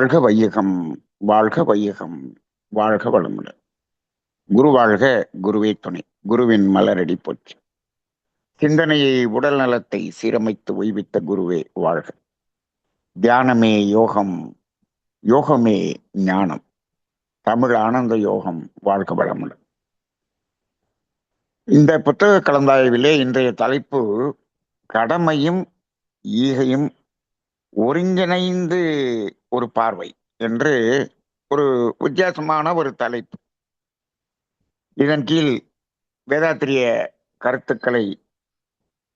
வாழ்க வையகம் வாழ்க வையகம் வாழ்க வளமுடன். குரு வாழ்க குருவே துணை. குருவின் மலரடி போச்சு சிந்தனையை உடல் நலத்தை சீரமைத்து ஓய்வித்த குருவே வாழ்க. தியானமே யோகம் யோகமே ஞானம். தமிழ் ஆனந்த யோகம் வாழ்க வளமுடன். இந்த புத்தக கலந்தாய்விலே இன்றைய தலைப்பு கடமையும் ஈகையும் ஒருங்கிணைந்து ஒரு பார்வை என்று ஒரு வித்தியாசமான ஒரு தலைப்பு. இதன் கீழ் வேதாத்திரிய கருத்துக்களை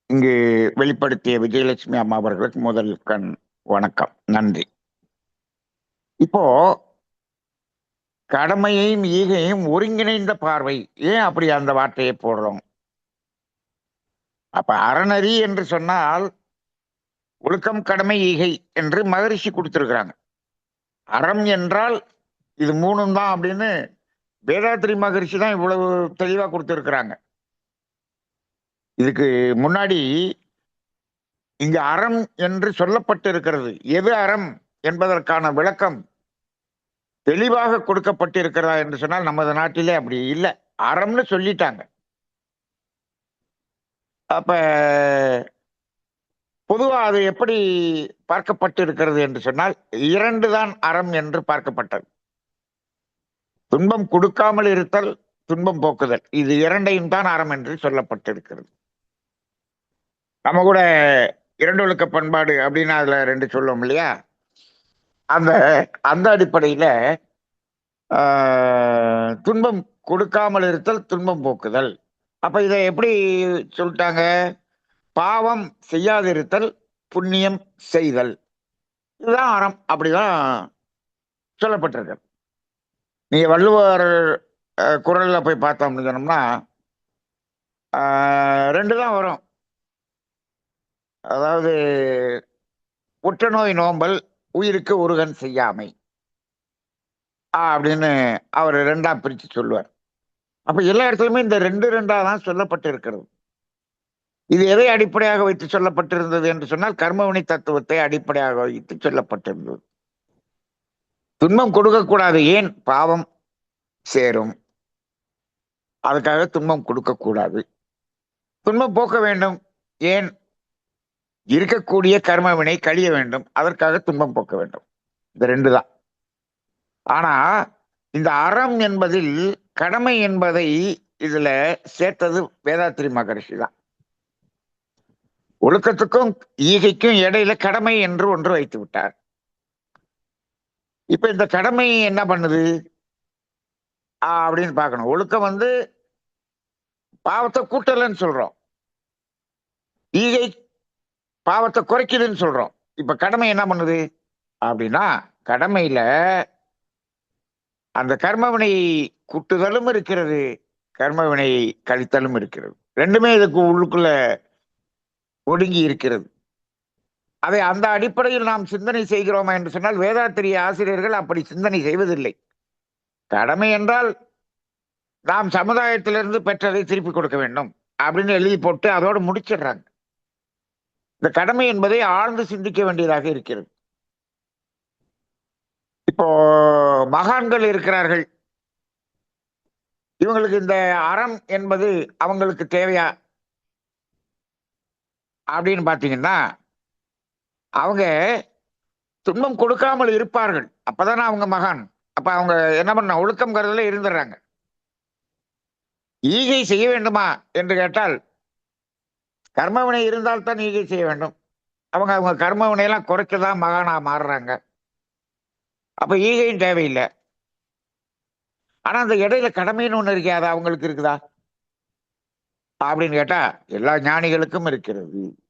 இங்கு வெளிப்படுத்திய விஜயலட்சுமி அம்மா அவர்களுக்கு முதல் கண் வணக்கம். நன்றி. இப்போ கடமையையும் ஈகையும் ஒருங்கிணைந்த பார்வை. ஏன் அப்படி அந்த வார்த்தையை போடுறோம்? அப்ப அறநறி என்று சொன்னால் ஒழுக்கம் கடமை ஈகை என்று மகரிஷி கொடுத்திருக்கிறாங்க. அறம் என்றால் இது மூணும் தான் அப்படின்னு வேதாத்திரி மகரிஷி தான் இவ்வளவு தெளிவாக கொடுத்துருக்குறாங்க. இதுக்கு முன்னாடி இங்க அறம் என்று சொல்லப்பட்டு இருக்கிறது எது அறம் என்பதற்கான விளக்கம் தெளிவாக கொடுக்கப்பட்டிருக்கிறதா என்று சொன்னால் நமது நாட்டிலே அப்படி இல்லை. அறம்னு சொல்லிட்டாங்க. அப்ப பொதுவாக அது எப்படி பார்க்கப்பட்டு இருக்கிறது என்று சொன்னால் இரண்டு தான் அறம் என்று பார்க்கப்பட்டது. துன்பம் கொடுக்காமல் இருத்தல் துன்பம் போக்குதல் இது இரண்டையும் தான் அறம் என்று சொல்லப்பட்டிருக்கிறது. நம்ம கூட இரண்டு ஒழுக்க பண்பாடு அப்படின்னு அதுல ரெண்டு சொல்லுவோம் இல்லையா? அந்த அந்த அடிப்படையில துன்பம் கொடுக்காமல் இருத்தல் துன்பம் போக்குதல். அப்ப இதை எப்படி சொல்லிட்டாங்க? பாவம் செய்யாதிருத்தல் புண்ணியம் செய்தல். இதுதான் அறம். அப்படிதான் சொல்லப்பட்டிருக்கு. நீங்க வள்ளுவர் குரலில் போய் பார்த்தோம் அப்படின்னு சொன்னோம்னா ரெண்டு தான் வரும். அதாவது உற்ற நோய் நோம்பல் உயிருக்கு ஒருகன் செய்யாமை. அப்படின்னு அவர் ரெண்டாக பிரித்து சொல்லுவார். அப்போ எல்லா இடத்துலையுமே இந்த ரெண்டு ரெண்டாக தான் சொல்லப்பட்டு இருக்கிறது இது எதை அடிப்படையாக வைத்து சொல்லப்பட்டிருந்தது என்று சொன்னால் கர்மவினை தத்துவத்தை அடிப்படையாக வைத்து சொல்லப்பட்டிருந்தது. துன்பம் கொடுக்கக்கூடாது ஏன்? பாவம் சேரும். அதுக்காக துன்பம் கொடுக்கக்கூடாது. துன்பம் போக்க வேண்டும் ஏன்? இருக்கக்கூடிய கர்மவினை கழிய வேண்டும் அதற்காக துன்பம் போக்க வேண்டும். இந்த ரெண்டு தான். ஆனா இந்த அறம் என்பதில் கடமை என்பதை இதுல சேர்த்தது வேதாத்திரி மகரிஷி தான். ஒழுக்கத்துக்கும் ஈகைக்கும் இடையில கடமை என்று ஒன்று வைத்து விட்டார். இப்ப இந்த கடமை என்ன பண்ணுது? அப்படின்னு பார்க்கணும். ஒழுக்கம் வந்து பாவத்தை கூட்டலன்னு சொல்றோம். ஈகை பாவத்தை குறைக்குதுன்னு சொல்றோம். இப்ப கடமை என்ன பண்ணுது? அப்படின்னா கடமையில அந்த கர்மவினை கூட்டுதலும் இருக்கிறது கர்மவினை கழித்தலும் இருக்கிறது. ரெண்டுமே இதுக்கு உள்ளுக்குள்ள ஒடுங்கி இருக்கிறது. அதை அந்த அடிப்படையில் நாம் சிந்தனை செய்கிறோமா என்று சொன்னால் வேதாத்திரிய ஆசிரியர்கள் அப்படி சிந்தனை செய்வதில்லை. கடமை என்றால் நாம் சமுதாயத்திலிருந்து பெற்றதை திருப்பி கொடுக்க வேண்டும் அப்படின்னு எழுதி போட்டு அதோடு முடிச்சிடுறாங்க. இந்த கடமை என்பதை ஆழ்ந்து சிந்திக்க வேண்டியதாக இருக்கிறது. இப்போ மகான்கள் இருக்கிறார்கள். இவங்களுக்கு இந்த அறம் என்பது அவங்களுக்கு தேவையா? அப்படின்னு பார்த்தீங்கன்னா அவங்க துன்பம் கொடுக்காமல் இருப்பார்கள். அப்பதானே அவங்க மகான். அப்ப அவங்க என்ன பண்ண ஒழுக்கம்ங்கிறதுல இருந்துடுறாங்க. ஈகை செய்ய வேண்டுமா என்று கேட்டால் கர்மவினை இருந்தால் தான் ஈகை செய்ய வேண்டும். அவங்க அவங்க கர்மவினையெல்லாம் குறைக்கதான் மகானா மாறுறாங்க. அப்ப ஈகையும் தேவையில்லை. ஆனா அந்த இடையில கடமைன்னு ஒண்ணு இருக்கே அது அவங்களுக்கு இருக்குதா? அப்படின்னு கேட்டா எல்லா ஞானிகளுக்கும் இருக்கிறது.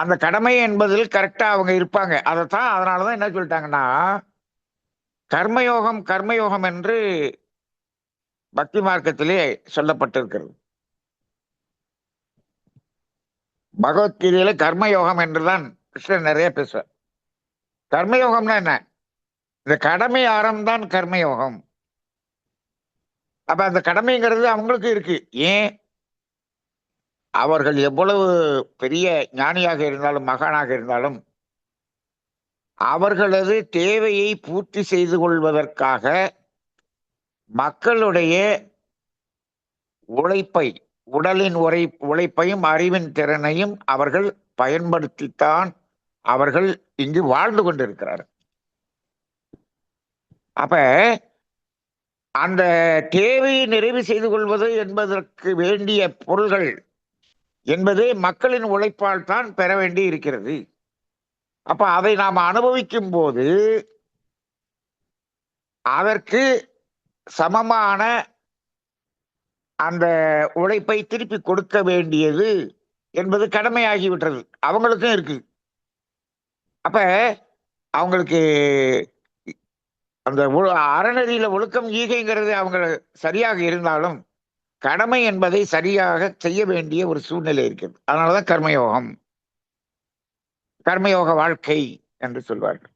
அந்த கடமை என்பதில் கரெக்டா அவங்க இருப்பாங்க. அதைத்தான் அதனாலதான் என்ன சொல்லிட்டாங்கன்னா கர்மயோகம் கர்மயோகம் என்று பக்தி மார்க்கத்திலே சொல்லப்பட்டிருக்கிறது. பகவத்கீதையில கர்மயோகம் என்றுதான் கிருஷ்ணன் நிறைய பேசுவார். கர்மயோகம்னா என்ன? இந்த கடமை ஆரம்தான் கர்மயோகம். அப்ப அந்த கடமைங்கிறது அவங்களுக்கு இருக்கு. ஏன்? அவர்கள் எவ்வளவு பெரிய ஞானியாக இருந்தாலும் மகானாக இருந்தாலும் அவர்களது தேவையை பூர்த்தி செய்து கொள்வதற்காக மக்களுடைய உழைப்பை உடலின் உரை உழைப்பையும் அறிவின் திறனையும் அவர்கள் பயன்படுத்தித்தான் அவர்கள் இங்கு வாழ்ந்து கொண்டிருக்கிறார் அப்ப அந்த தேவையை நிறைவு செய்து கொள்வது என்பதற்கு வேண்டிய பொருள்கள் என்பது மக்களின் உழைப்பால் தான் பெற வேண்டி இருக்கிறது. அப்ப அதை நாம் அனுபவிக்கும் போது அதற்கு சமமான அந்த உழைப்பை திருப்பி கொடுக்க வேண்டியது என்பது கடமையாகிவிட்டது. அவங்களுக்கும் இருக்கு. அப்ப அவங்களுக்கு அந்த அறநெறியில ஒழுக்கம் ஈகைங்கிறது அவங்க சரியாக இருந்தாலும் கடமை என்பதை சரியாக செய்ய வேண்டிய ஒரு சூழ்நிலை இருக்கிறது. அதனாலதான் கர்மயோகம். கர்மயோக வாழ்க்கை என்று சொல்வார்கள்.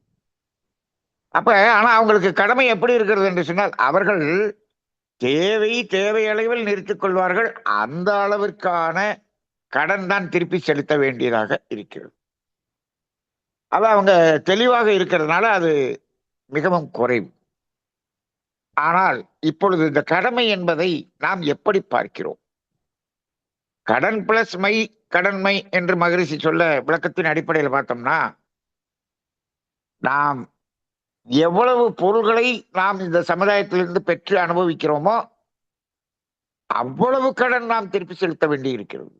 அப்ப ஆனா அவங்களுக்கு கடமை எப்படி இருக்கிறது என்று சொன்னால் அவர்கள் தேவை தேவை அளவில் நிறுத்திக் கொள்வார்கள். அந்த அளவிற்கான கடன் தான் திருப்பி செலுத்த வேண்டியதாக இருக்கிறது. அது அவங்க தெளிவாக இருக்கிறதுனால அது மிகவும் குறைவு. ஆனால் இப்பொழுது இந்த கடமை என்பதை நாம் எப்படி பார்க்கிறோம்? கடன் பிளஸ் மை கடன்மை என்று மகரிஷி சொல்ல விளக்கத்தின் அடிப்படையில் பார்த்தோம்னா நாம் எவ்வளவு பொருள்களை நாம் இந்த சமுதாயத்திலிருந்து பெற்று அனுபவிக்கிறோமோ அவ்வளவு கடன் நாம் திருப்பி செலுத்த வேண்டி இருக்கிறது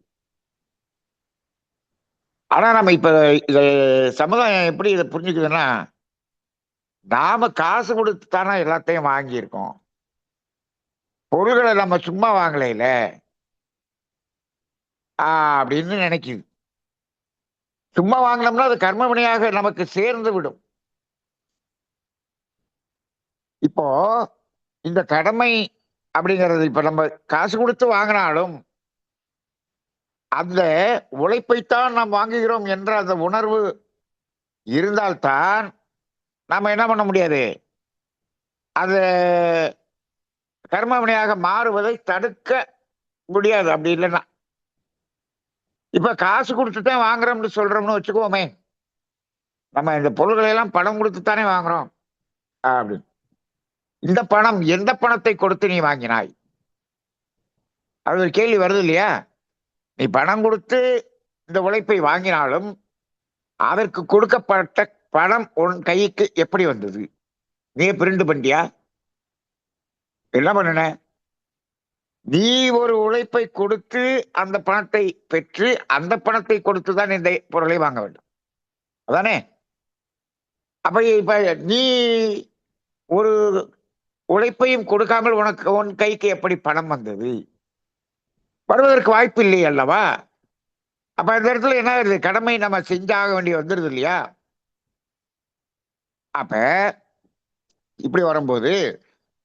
ஆனா நம்ம இப்ப இதை சமுதாயம் எப்படி இதை புரிஞ்சுக்குதுன்னா நாம காசு கொடுத்து தானே எல்லாத்தையும் வாங்கியிருக்கோம். பொருள்களை நம்ம சும்மா வாங்கலையில. அப்படின்னு நினைக்குது. சும்மா வாங்கினோம்னா அது கர்மவினையாக நமக்கு சேர்ந்து விடும். இப்போ இந்த கடமை அப்படிங்கிறது இப்ப நம்ம காசு கொடுத்து வாங்கினாலும் அந்த உழைப்பைத்தான் நாம் வாங்குகிறோம் என்ற அந்த உணர்வு இருந்தால்தான் நாம் என்ன பண்ண முடியாது? அது கர்மவினையாக மாறுவதை தடுக்க முடியாது அப்படி இல்லைன்னா. இப்ப காசு கொடுத்துதான் வாங்குறோம்னு சொல்றோம்னு வச்சுக்கோமே. நம்ம இந்த பொருள்களை எல்லாம் பணம் கொடுத்து தானே வாங்குறோம். அப்படின்னு இந்த பணம் எந்த பணத்தை கொடுத்து நீ வாங்கினாய்? அது ஒரு கேள்வி வருது இல்லையா? நீ பணம் கொடுத்து இந்த உழைப்பை வாங்கினாலும் அதற்கு கொடுக்கப்பட்ட பணம் உன் கைக்கு எப்படி வந்தது? நீ பிரிண்டு பண்ணியா என்ன பண்ணன? நீ ஒரு உழைப்பை கொடுத்து அந்த பணத்தை பெற்று அந்த பணத்தை கொடுத்து தான் இந்த பொருளை வாங்க வேண்டும். அதானே? அப்ப இப்ப நீ ஒரு உழைப்பையும் கொடுக்காமல் உனக்கு உன் கைக்கு எப்படி பணம் வந்தது? வருவதற்கு வாய்ப்பு இல்லை அல்லவா? அப்ப அந்த இடத்துல என்ன ஆகுது கடமை நம்ம செஞ்சாக வேண்டிய வந்துருது இல்லையா? அப்ப இப்படி வரும்போது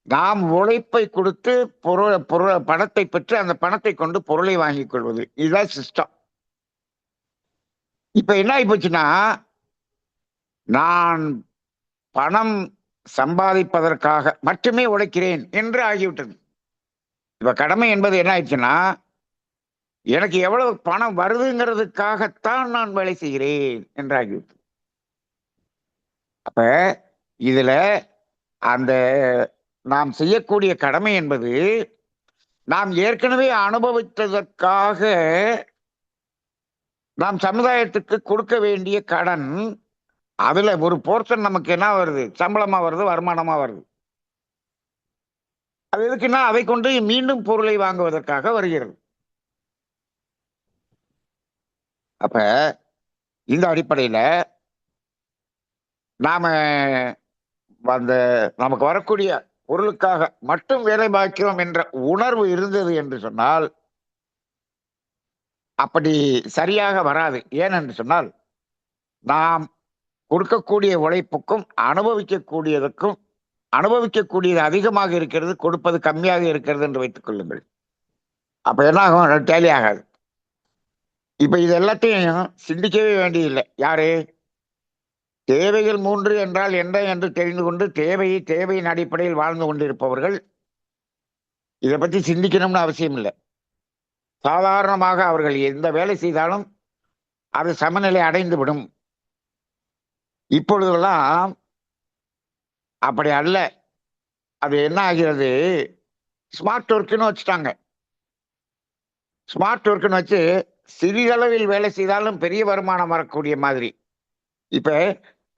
நாம் உழைப்பை கொடுத்து பொருள் பொருள் பணத்தை பெற்று அந்த பணத்தை கொண்டு பொருளை வாங்கிக் கொள்வது. இதுதான் சிஸ்டம் இப்ப என்ன ஆகி போச்சுன்னா நான் பணம் சம்பாதிப்பதற்காக மட்டுமே உழைக்கிறேன் என்று ஆகிவிட்டது. இப்ப கடமை என்பது என்ன ஆயிடுச்சுன்னா எனக்கு எவ்வளவு பணம் வருதுங்கிறதுக்காகத்தான் நான் வேலை செய்கிறேன் என்றாகிவிட்டது. அப்ப இதுல அந்த நாம் செய்யக்கூடிய கடமை என்பது நாம் ஏற்கனவே அனுபவித்ததற்காக நாம் சமுதாயத்துக்கு கொடுக்க வேண்டிய கடன் அதுல ஒரு போர்ஷன் நமக்கு என்ன வருது? சம்பளமா வருது வருமானமா வருது. அது எதுக்குன்னா அதை கொண்டு மீண்டும் பொருளை வாங்குவதற்காக வருகிறது. அப்ப இந்த அடிப்படையில நாம அந்த நமக்கு வரக்கூடிய பொருளுக்காக மட்டும் வேலை பார்க்கிறோம் என்ற உணர்வு இருந்தது என்று சொன்னால் அப்படி சரியாக வராது. ஏனென்று சொன்னால் நாம் கொடுக்கக்கூடிய உழைப்புக்கும் அனுபவிக்கக்கூடியதுக்கும் அனுபவிக்கக்கூடியது அதிகமாக இருக்கிறது கொடுப்பது கம்மியாக இருக்கிறது என்று வைத்துக் கொள்ளுங்கள். அப்ப என்ன ஆகும்? டேலி ஆகாது. இப்ப இது எல்லாத்தையும் சிந்திக்கவே வேண்டியதில்லை. யாரு? தேவைகள் மூன்று என்றால் என்ன என்று தெரிந்து கொண்டு தேவையை தேவையின் அடிப்படையில் வாழ்ந்து கொண்டிருப்பவர்கள் இதை பற்றி சிந்திக்கணும்னு அவசியம் இல்லை. சாதாரணமாக அவர்கள் எந்த வேலை செய்தாலும் அது சமநிலை அடைந்து விடும். இப்பொழுதெல்லாம் அப்படி அல்ல. அது என்ன ஆகிறது? ஸ்மார்ட் ஒர்க்குன்னு வச்சுட்டாங்க. ஸ்மார்ட் ஒர்க்குன்னு வச்சு சிறிதளவில் வேலை செய்தாலும் பெரிய வருமானம் வரக்கூடிய மாதிரி. இப்போ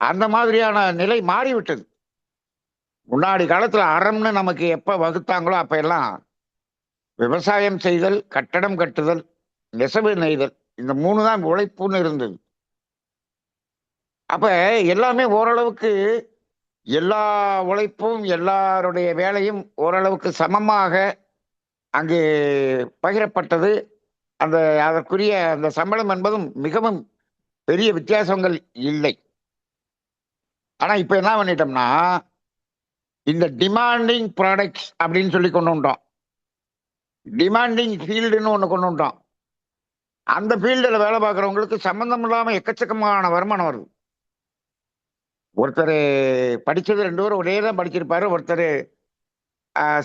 அந்த மாதிரியான நிலை மாறிவிட்டது. முன்னாடி காலத்தில் அறம்னு நமக்கு எப்போ வகுத்தாங்களோ அப்போ எல்லாம் விவசாயம் செய்தல் கட்டடம் கட்டுதல் நெசவு நெய்தல் இந்த மூணு தான் உழைப்புன்னு இருந்தது. அப்போ எல்லாமே ஓரளவுக்கு எல்லா உழைப்பும் எல்லாருடைய வேலையும் ஓரளவுக்கு சமமாக அங்கு பகிரப்பட்டது. அந்த அதற்குரிய அந்த சம்பளம் என்பதும் மிகவும் பெரிய வித்தியாசங்கள் இல்லை. ஆனா இப்ப என்ன பண்ணிட்டோம்னா இந்த டிமாண்டிங் ப்ராடக்ட்ஸ் அப்படின்னு சொல்லி கொண்டு வந்துட்டோம். டிமாண்டிங் ஃபீல்டுன்னு ஒன்று கொண்டு வந்துட்டோம். அந்த ஃபீல்டில் வேலை பார்க்குறவங்களுக்கு சம்மந்தம் இல்லாமல் எக்கச்சக்கமான வருமானம் வருது. ஒருத்தர் படித்தது ரெண்டு பேரும் ஒரே தான் படிச்சிருப்பாரு. ஒருத்தர்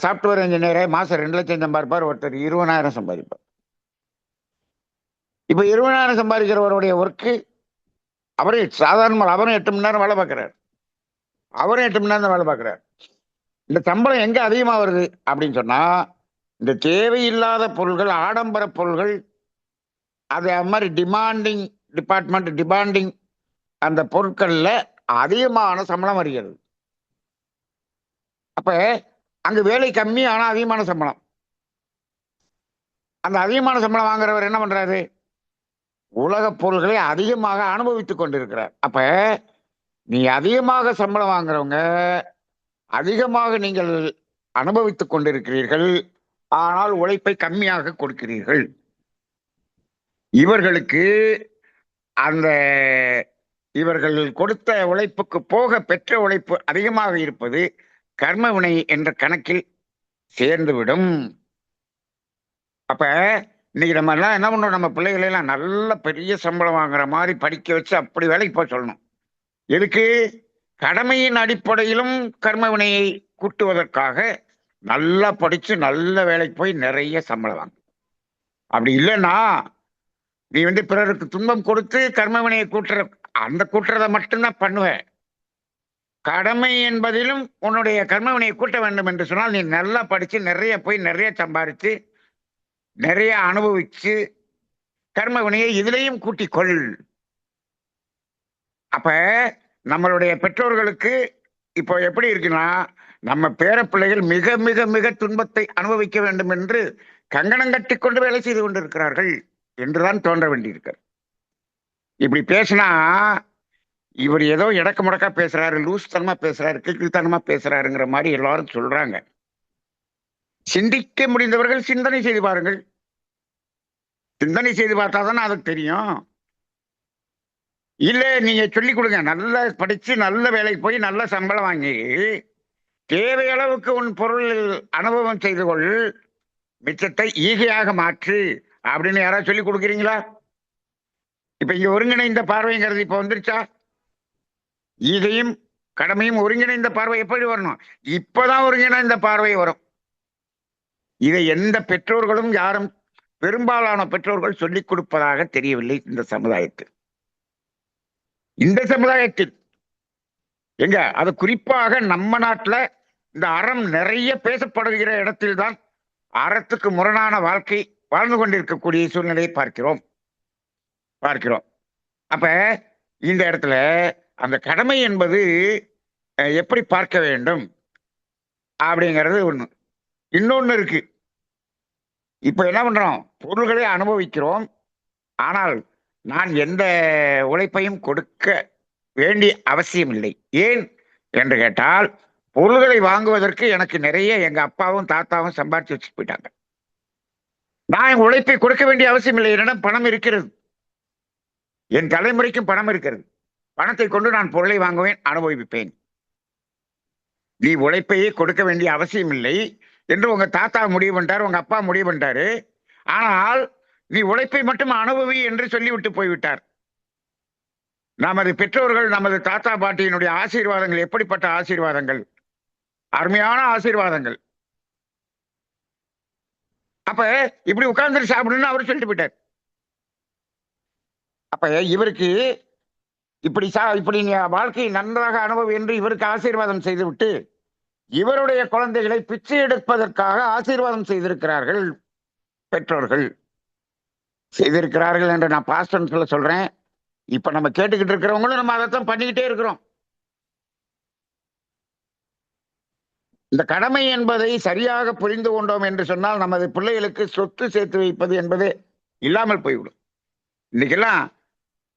சாஃப்ட்வேர் இன்ஜினியரே மாதம் ரெண்டு லட்சம் சம்பாதிப்பார். ஒருத்தர் இருபதாயிரம் சம்பாதிப்பார். இப்போ இருபதாயிரம் சம்பாதிக்கிறவருடைய ஒர்க்கு அவரே சாதாரணமாக அவரும் எட்டு மணி நேரம் வேலை பார்க்குறாரு. அவரும் எட்டு மணி நேரம் தான் வேலை பார்க்குறாரு. இந்த சம்பளம் எங்கே அதிகமாக வருது அப்படின்னு சொன்னால் இந்த தேவையில்லாத பொருள்கள் ஆடம்பர பொருள்கள் அது மாதிரி டிமாண்டிங் டிபார்ட்மெண்ட் டிமாண்டிங் அந்த பொருட்களில் அதிகமான சம்பளம் வருகிறது. அப்போ அங்கே வேலை கம்மி ஆனால் அதிகமான சம்பளம். அந்த அதிகமான சம்பளம் வாங்குறவர் என்ன பண்ணுறாரு உலக பொருள்களை அதிகமாக அனுபவித்துக் கொண்டிருக்கிறார். அப்ப நீ அதிகமாக சம்பளம் வாங்குறவங்க அதிகமாக நீங்கள் அனுபவித்துக் கொண்டிருக்கிறீர்கள் ஆனால் உழைப்பை கம்மியாக கொடுக்கிறீர்கள். இவர்களுக்கு அந்த இவர்கள் கொடுத்த உழைப்புக்கு போக பெற்ற உழைப்பு அதிகமாக இருப்பது கர்ம வினை என்ற கணக்கில் சேர்ந்துவிடும். அப்ப இன்னைக்கு நம்ம எல்லாம் என்ன பண்ணோம் நம்ம பிள்ளைகளெல்லாம் நல்ல பெரிய சம்பளம் வாங்குற மாதிரி படிக்க வச்சு அப்படி வேலைக்கு போக சொல்லணும். எதுக்கு? கடமையின் அடிப்படையிலும் கர்ம வினையை கூட்டுவதற்காக நல்லா படிச்சு நல்ல வேலைக்கு போய் நிறைய சம்பளம் வாங்க. அப்படி இல்லைன்னா நீ வந்து பிறருக்கு துன்பம் கொடுத்து கர்ம வினையை கூட்டுற அந்த கூட்டுறதை மட்டும்தான் பண்ணுவேன் கடமை என்பதிலும் உன்னுடைய கர்மவினையை கூட்ட வேண்டும் என்று சொன்னால் நீ நல்லா படிச்சு நிறைய போய் நிறைய சம்பாரித்து நிறைய அனுபவிச்சு கர்மவினையை இதுலேயும் கூட்டிக்கொள் அப்ப நம்மளுடைய பெற்றோர்களுக்கு இப்போ எப்படி இருக்குன்னா நம்ம பேர பிள்ளைகள் மிக மிக மிக துன்பத்தை அனுபவிக்க வேண்டும் என்று கங்கணம் கட்டி கொண்டு வேலை செய்து கொண்டிருக்கிறார்கள் என்றுதான் தோன்ற வேண்டியிருக்கிறது. இப்படி பேசினா இவர் ஏதோ இடக்கு முடக்கா பேசுறாரு லூஸ் தனமா பேசுறாரு கிழ்த்தனமா பேசுறாருங்கிற மாதிரி எல்லாரும் சொல்றாங்க. சிந்திக்க முடிந்தவர்கள் சிந்தனை செய்து பாருங்கள். சிந்தனை செய்து பார்த்தா தானே அதுக்கு தெரியும். இல்லை நீங்க சொல்லிக் கொடுங்க. நல்லா படிச்சு நல்ல வேலைக்கு போய் நல்ல சம்பளம் வாங்கி தேவையளவுக்கு உன் பொருள் அனுபவம் செய்து கொள். மிச்சத்தை ஈகையாக மாற்று அப்படின்னு யாராவது சொல்லி கொடுக்குறீங்களா? இப்ப இங்க ஒருங்கிணைந்த பார்வைங்கிறது இப்ப வந்துருச்சா? ஈகையும் கடமையும் ஒருங்கிணைந்த பார்வை எப்படி வரணும்? இப்பதான் ஒருங்கிணைந்த பார்வை வரும். இதை எந்த பெற்றோர்களும் யாரும் பெரும்பாலான பெற்றோர்கள் சொல்லிக் கொடுப்பதாக தெரியவில்லை இந்த சமுதாயத்தில். இந்த சமுதாயத்தில். எங்க? அது குறிப்பாக நம்ம நாட்டில் இந்த அறம் நிறைய பேசப்படுகிற இடத்தில்தான் அறத்துக்கு முரணான வாழ்க்கை வாழ்ந்து கொண்டிருக்கக்கூடிய சூழ்நிலையை பார்க்கிறோம். பார்க்கிறோம். அப்ப இந்த இடத்துல அந்த கடமை என்பது எப்படி பார்க்க வேண்டும்? அப்படிங்கிறது ஒன்று இன்னொன்னு இருக்கு. இப்ப என்ன பண்றோம்? பொருள்களை அனுபவிக்கிறோம். ஆனால் நான் எந்த உழைப்பையும் கொடுக்க வேண்டிய அவசியம் இல்லை. ஏன் என்று கேட்டால் பொருள்களை வாங்குவதற்கு எனக்கு நிறைய எங்க அப்பாவும் தாத்தாவும் சம்பாதிச்சு வச்சு போயிட்டாங்க. நான் உழைப்பை கொடுக்க வேண்டிய அவசியம் இல்லை. என்னிடம் பணம் இருக்கிறது. என் தலைமுறைக்கும் பணம் இருக்கிறது. பணத்தை கொண்டு நான் பொருளை வாங்குவேன் அனுபவிப்பேன். நீ உழைப்பையே கொடுக்க வேண்டிய அவசியம் இல்லை. என்று உங்க தாத்தா முடிவு பண்ணிட்டார் உங்க அப்பா முடிவு பண்ணிட்டாரு. ஆனால் நீ உழைப்பை மட்டும் அனுபவி என்று சொல்லிவிட்டு போய்விட்டார். நமது பெற்றோர்கள் நமது தாத்தா பாட்டியினுடைய ஆசீர்வாதங்கள் எப்படிப்பட்ட ஆசீர்வாதங்கள்? அருமையான ஆசீர்வாதங்கள். அப்ப இப்படி உட்கார்ந்து சாப்பிடுன்னு அவர் சொல்லிட்டு போயிட்டார். அப்ப இவருக்கு இப்படி சா இப்படி நீ வாழ்க்கையை நன்றாக அனுபவி என்று இவருக்கு ஆசீர்வாதம் செய்துவிட்டு இவருடைய குழந்தைகளை பிச்சை எடுப்பதற்காக ஆசீர்வாதம் செய்திருக்கிறார்கள் பெற்றோர்கள். செய்திருக்கிறார்கள் என்று நான் பாஸ்டன் சொல்ல சொல்றேன். இப்ப நம்ம கேட்டுக்கிட்டு இருக்கிறவங்களும் நம்ம அதைத்தான் பண்ணிக்கிட்டே இருக்கிறோம். இந்த கடமை என்பதை சரியாக புரிந்து கொண்டோம் என்று சொன்னால் நமது பிள்ளைகளுக்கு சொத்து சேர்த்து வைப்பது என்பது இல்லாமல் போய்விடும். இன்னைக்கெல்லாம்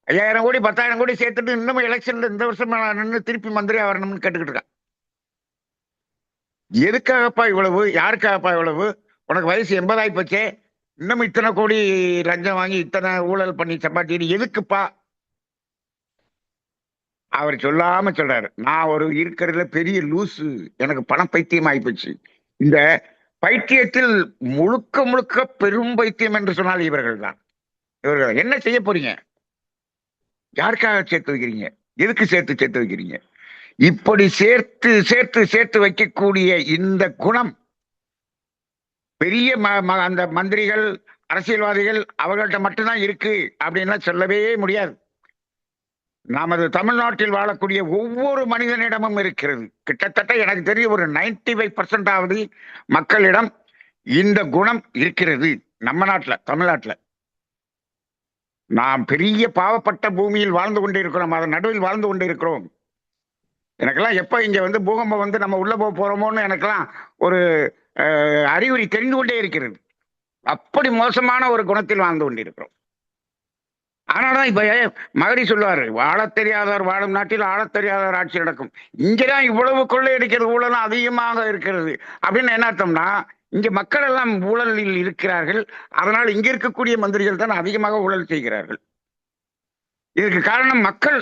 ஐயாயிரம் கோடி பத்தாயிரம் கோடி சேர்த்துட்டு இன்னும் எலெக்ஷன்ல இந்த வருஷம் நின்று திருப்பி மந்திரி வரணும்னு கேட்டுக்கிட்டு இருக்கான். எதுக்காகப்பா இவ்வளவு? யாருக்காகப்பா இவ்வளவு? உனக்கு வயசு எண்பதாயி போச்சே. இன்னும் இத்தனை கோடி லஞ்சம் வாங்கி இத்தனை ஊழல் பண்ணி சம்பாத்தி எதுக்குப்பா? அவர் சொல்லாம சொல்றாரு. நான் ஒரு இருக்கிறதுல பெரிய லூசு. எனக்கு பணம் பைத்தியம் ஆயிப்போச்சு இந்த பைத்தியத்தில் முழுக்க முழுக்க பெரும் பைத்தியம் என்று சொன்னால் இவர்கள் தான் இவர்கள் என்ன செய்ய போறீங்க? யாருக்காக சேர்த்து வைக்கிறீங்க? எதுக்கு சேர்த்து சேர்த்து வைக்கிறீங்க? இப்படி சேர்த்து சேர்த்து சேர்த்து வைக்கக்கூடிய இந்த குணம் பெரிய ம- ம- அந்த மந்திரிகள் அரசியல்வாதிகள் அவர்கள்ட்ட மட்டும்தான் இருக்கு அப்படின்லாம் சொல்லவே முடியாது. நமது தமிழ்நாட்டில் வாழக்கூடிய ஒவ்வொரு மனிதனிடமும் இருக்கிறது. கிட்டத்தட்ட எனக்கு தெரிய ஒரு நைன்டி ஃபைவ் பர்சன்ட் ஆவது மக்களிடம் இந்த குணம் இருக்கிறது நம்ம நாட்டில் தமிழ்நாட்டில். நாம் பெரிய பாவப்பட்ட பூமியில் வாழ்ந்து கொண்டிருக்கிறோம். அதன் நடுவில் வாழ்ந்து கொண்டிருக்கிறோம். எனக்கெல்லாம் எப்போ இங்கே வந்து பூகம்பம் வந்து நம்ம உள்ளே போக போகிறோமோன்னு எனக்கெல்லாம் ஒரு அறிகுறி தெரிந்து கொண்டே இருக்கிறது. அப்படி மோசமான ஒரு குணத்தில் வாழ்ந்து கொண்டிருக்கிறோம். ஆனாலும் இப்போ மகரி சொல்லுவார் வாழத் தெரியாதவர் வாழும் நாட்டில் ஆழ தெரியாதவர் ஆட்சி நடக்கும். இங்கதான் இவ்வளவு கொள்ளை அடிக்கிறது ஊழலும் அதிகமாக இருக்கிறது. அப்படின்னு என்ன அர்த்தம்னா இங்கே மக்கள் எல்லாம் ஊழலில் இருக்கிறார்கள். அதனால் இங்கே இருக்கக்கூடிய மந்திரிகள் தான் அதிகமாக ஊழல் செய்கிறார்கள். இதற்கு காரணம் மக்கள்.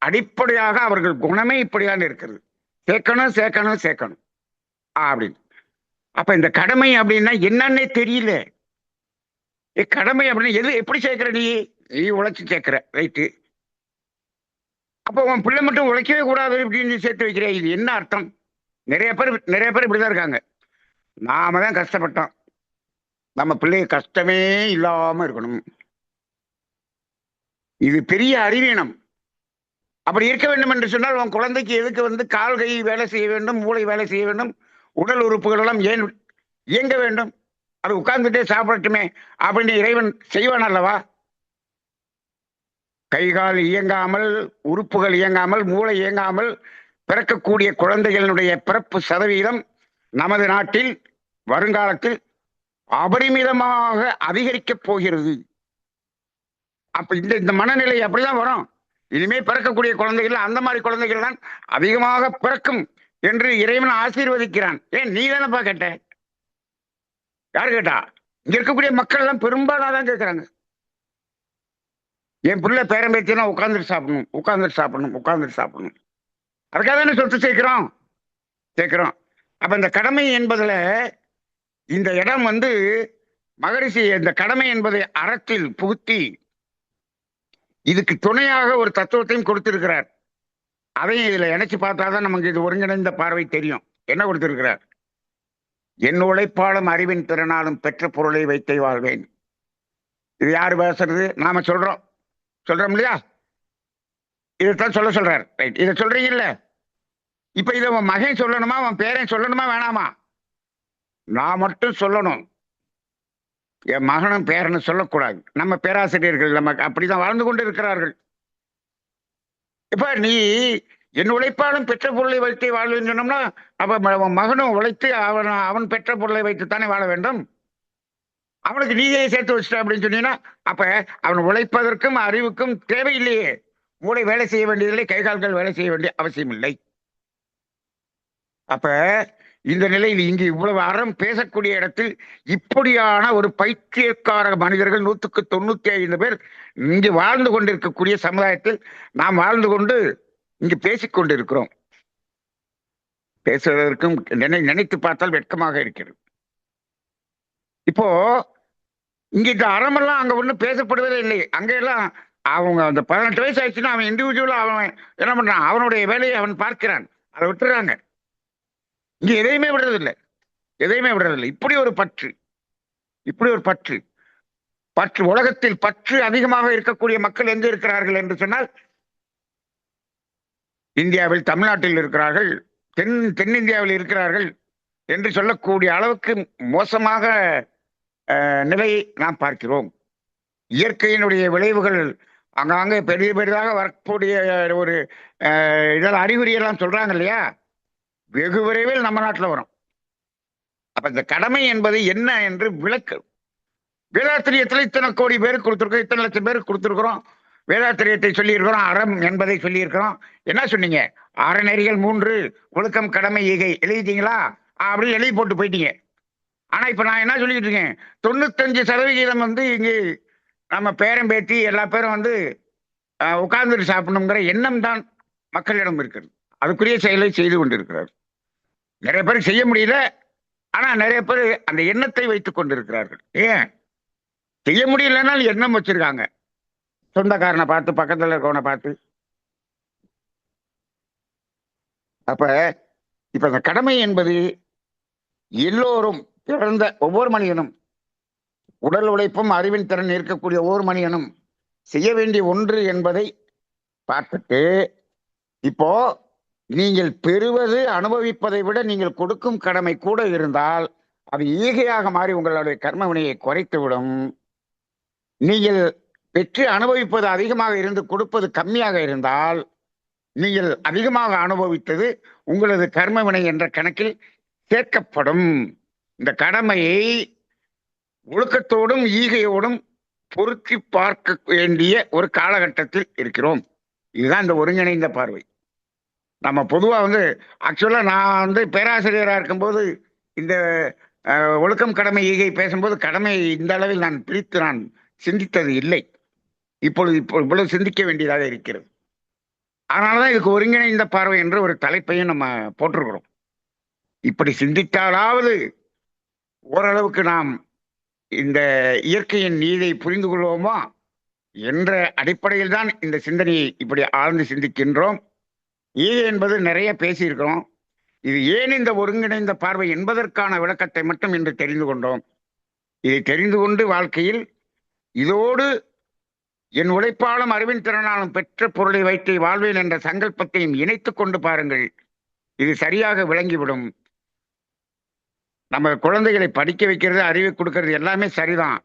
அடிப்படையாக அவர்கள் குணமே இப்படியான இருக்கிறது. சேர்க்கணும் சேர்க்கணும் சேர்க்கணும். அப்படின்னு. அப்ப இந்த கடமை அப்படின்னா என்னன்னே தெரியல. கடமை அப்படின்னா எது எப்படி சேர்க்கிற நீ? நீ உழைச்சி சேர்க்கிற ரைட்டு. அப்போ உன் பிள்ளை மட்டும் உழைக்கவே கூடாது அப்படின்னு நீ சேர்த்து வைக்கிற இது என்ன அர்த்தம்? நிறைய பேர் நிறைய பேர் இப்படிதான் இருக்காங்க. நாம தான் கஷ்டப்பட்டோம். நம்ம பிள்ளைய கஷ்டமே இல்லாம இருக்கணும். இது பெரிய அறிவீனம். அப்படி இருக்க வேண்டும் என்று சொன்னால் உன் குழந்தைக்கு எதுக்கு வந்து கால் கை வேலை செய்ய வேண்டும் மூளை வேலை செய்ய வேண்டும் உடல் உறுப்புகள் எல்லாம் ஏன் இயங்க வேண்டும்? அது உட்கார்ந்துட்டே சாப்பிடட்டுமே அப்படின்னு இறைவன் செய்வான் அல்லவா? கை கால் இயங்காமல் உறுப்புகள் இயங்காமல் மூளை இயங்காமல் பிறக்கக்கூடிய குழந்தைகளினுடைய பிறப்பு சதவீதம் நமது நாட்டில் வருங்காலத்தில் அபரிமிதமாக அதிகரிக்கப் போகிறது. அப்ப இந்த இந்த மனநிலை அப்படிதான் வரும். இனிமே பிறக்கக்கூடிய குழந்தைகள் அந்த மாதிரி குழந்தைகள் தான் அதிகமாக பிறக்கும் என்று இறைவன் ஆசீர்வதிக்கிறான். ஏன் நீ தானப்பா கேட்ட? யார் கேட்டா? இங்க இருக்கக்கூடிய மக்கள் எல்லாம் பெரும்பாலாக தான் கேட்கிறாங்க என் பிள்ளை பேரம்பேத்தினா உட்காந்துட்டு சாப்பிடணும் உட்காந்துட்டு சாப்பிடணும் உட்காந்துட்டு சாப்பிடணும். அதுக்காக தானே சொத்து சேர்க்கிறோம்? சேர்க்கிறோம். அப்ப இந்த கடமை என்பதுல இந்த இடம் வந்து மகரிஷி இந்த கடமை என்பதை அறத்தில் புகுத்தி இதுக்கு துணையாக ஒரு தத்துவத்தையும் கொடுத்திருக்கிறார். அதையும் இதுல இணைச்சு பார்த்தாதான் நமக்கு இது ஒருங்கிணைந்த பார்வை தெரியும். என்ன கொடுத்திருக்கிறார்? என் உழைப்பாலும் அறிவின் திறனாலும் பெற்ற பொருளை வைத்தே வாழ்வேன். இது யாரு பேசுறது? நாம சொல்றோம். சொல்றோம் இல்லையா? இதைத்தான் சொல்ல சொல்றார். ரைட். இதை சொல்றீங்கல்ல? இப்ப இதை உன் மகன் சொல்லணுமா? உன் பேரன் சொல்லணுமா? வேணாமா? நான் மட்டும் சொல்லணும். என் மகனும் பேரனும் சொல்லக்கூடாது. நம்ம பேராசிரியர்கள் நம்ம அப்படிதான் வாழ்ந்து கொண்டு இருக்கிறார்கள் இப்ப நீ என் உழைப்பாலும் பெற்ற பொருளை வைத்து வாழ்வேன்னு சொன்னோம்னா அப்ப ம- மகனும் உழைத்து அவன் அவன் பெற்ற பொருளை வைத்துத்தானே வாழ வேண்டும்? அவனுக்கு நீயே சேர்த்து வச்சிட்ட அப்படின்னு சொன்னீங்கன்னா அப்ப அவன் உழைப்பதற்கும் அறிவுக்கும் தேவையில்லையே. மூளை வேலை செய்ய வேண்டியதில்லை கை கால்கள் வேலை செய்ய வேண்டிய அவசியம் இல்லை அப்ப இந்த நிலையில் இங்கு இவ்வளவு அறம் பேசக்கூடிய இடத்தில் இப்படியான ஒரு பைத்தியக்கார மனிதர்கள் நூற்றுக்கு தொண்ணூற்றி ஐந்து பேர் இங்கு வாழ்ந்து கொண்டிருக்கக்கூடிய சமுதாயத்தில் நாம் வாழ்ந்து கொண்டு இங்கு பேசிக் கொண்டிருக்கிறோம். பேசுவதற்கும் நினை நினைத்து பார்த்தால் வெட்கமாக இருக்கிறது. இப்போ இங்க இந்த அறமெல்லாம் அங்க ஒன்றும் பேசப்படுவதே இல்லை. அங்கெல்லாம் அவங்க அந்த பதினெட்டு வயசு ஆயிடுச்சுன்னா அவன் இண்டிவிஜுவலா அவன் என்ன பண்றான்? அவனுடைய வேலையை அவன் பார்க்கிறான். அதை விட்டுறாங்க. இங்க எதையுமே விடுறதில்லை. எதையுமே விடுறதில்லை. இப்படி ஒரு பற்று. இப்படி ஒரு பற்று. பற்று உலகத்தில் பற்று அதிகமாக இருக்கக்கூடிய மக்கள் எங்க இருக்கிறார்கள் என்று சொன்னால் இந்தியாவில் தமிழ்நாட்டில் இருக்கிறார்கள் தென் தென்னிந்தியாவில் இருக்கிறார்கள் என்று சொல்லக்கூடிய அளவுக்கு மோசமாக நிலையை நாம் பார்க்கிறோம். இயற்கையினுடைய விளைவுகள் அங்கங்கே பெரிய பெரிதாக வரக்கூடிய ஒரு அஹ், இதெல்லாம் அறிகுறியெல்லாம் சொல்றாங்க இல்லையா? வெகு விரைவில் நம்ம நாட்டில் வரும். அப்ப இந்த கடமை என்பது என்ன என்று விளக்கு. வேதாத்திரியத்தில் இத்தனை கோடி பேருக்கு கொடுத்துருக்கோம் இத்தனை லட்சம் பேருக்கு கொடுத்துருக்குறோம். வேதாத்திரியத்தை சொல்லியிருக்கிறோம் அறம் என்பதை சொல்லியிருக்கிறோம். என்ன சொன்னீங்க? அறநெறிகள் மூன்று ஒழுக்கம் கடமை ஈகை. எழுதிட்டீங்களா? அப்படின்னு எழுதி போட்டு போயிட்டீங்க. ஆனா இப்ப நான் என்ன சொல்லிட்டு இருக்கேன்? தொண்ணூத்தஞ்சு சதவிகிதம் வந்து இங்கு நம்ம பேரன் பேத்தி எல்லா பேரும் வந்து உட்கார்ந்துட்டு சாப்பிடணுங்கிற எண்ணம் தான் மக்களிடம் இருக்கிறது. அதுக்குரிய செயலை செய்து கொண்டிருக்கிறார். நிறைய பேர் செய்ய முடியல. ஆனா நிறைய பேர் அந்த எண்ணத்தை வைத்துக் கொண்டிருக்கிறார்கள். ஏன்? செய்ய முடியலனாலும் எண்ணம் வச்சிருக்காங்க. சொந்தக்காரனை பார்த்து பக்கத்துல இருக்கவனை பார்த்து. அப்ப இப்ப இந்த கடமை என்பது எல்லோரும் பிறந்த ஒவ்வொரு மனிதனும் உடல் உழைப்பும் அறிவின் திறன் இருக்கக்கூடிய ஒவ்வொரு மனிதனும் செய்ய வேண்டிய ஒன்று என்பதை பார்த்துட்டு இப்போ நீங்கள் பெறுவது அனுபவிப்பதை விட நீங்கள் கொடுக்கும் கடமை கூட இருந்தால் அது ஈகையாக மாறி உங்களுடைய கர்ம வினையை குறைத்துவிடும். நீங்கள் பெற்று அனுபவிப்பது அதிகமாக இருந்து கொடுப்பது கம்மியாக இருந்தால் நீங்கள் அதிகமாக அனுபவித்தது உங்களது கர்ம வினை என்ற கணக்கில் சேர்க்கப்படும். இந்த கடமையை ஒழுக்கத்தோடும் ஈகையோடும் பொருத்தி பார்க்க வேண்டிய ஒரு காலகட்டத்தில் இருக்கிறோம். இதுதான் இந்த ஒருங்கிணைந்த பார்வை. நம்ம பொதுவாக வந்து ஆக்சுவலாக நான் வந்து பேராசிரியராக இருக்கும்போது இந்த ஒழுக்கம் கடமை ஈகை பேசும்போது கடமை இந்த அளவில் நான் பிரித்து நான் சிந்தித்தது இல்லை. இப்பொழுது இப்போ இவ்வளவு சிந்திக்க வேண்டியதாக இருக்கிறது. அதனாலதான் இதுக்கு ஒருங்கிணைந்த பார்வை என்று ஒரு தலைப்பையும் நம்ம போட்டிருக்கிறோம். இப்படி சிந்தித்தாலாவது ஓரளவுக்கு நாம் இந்த இயற்கையின் நீதை புரிந்து கொள்வோமா என்ற அடிப்படையில் தான் இந்த சிந்தனையை இப்படி ஆழ்ந்து சிந்திக்கின்றோம். ஈகை என்பது நிறைய பேசியிருக்கிறோம். இது ஏன் இந்த ஒருங்கிணைந்த பார்வை என்பதற்கான விளக்கத்தை மட்டும் இன்று தெரிந்து கொண்டோம். இதை தெரிந்து கொண்டு வாழ்க்கையில் இதோடு என் உழைப்பாலும் அறிவின் திறனாலும் பெற்ற பொருளை வைத்து வாழ்வேன் என்ற சங்கல்பத்தையும் இணைத்து கொண்டு பாருங்கள். இது சரியாக விளங்கிவிடும். நம்ம குழந்தைகளை படிக்க வைக்கிறது அறிவை கொடுக்கறது எல்லாமே சரிதான்.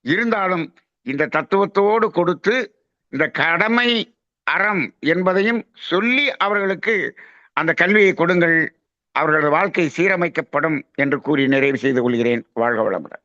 இருந்தாலும் இந்த தத்துவத்தோடு கொடுத்து இந்த கடமை அறம் என்பதையும் சொல்லி அவர்களுக்கு அந்த கல்வியை கொடுங்கள். அவர்களது வாழ்க்கை சீரமைக்கப்படும் என்று கூறி நிறைவு செய்து கொள்கிறேன். வாழ்க வளமுடன்.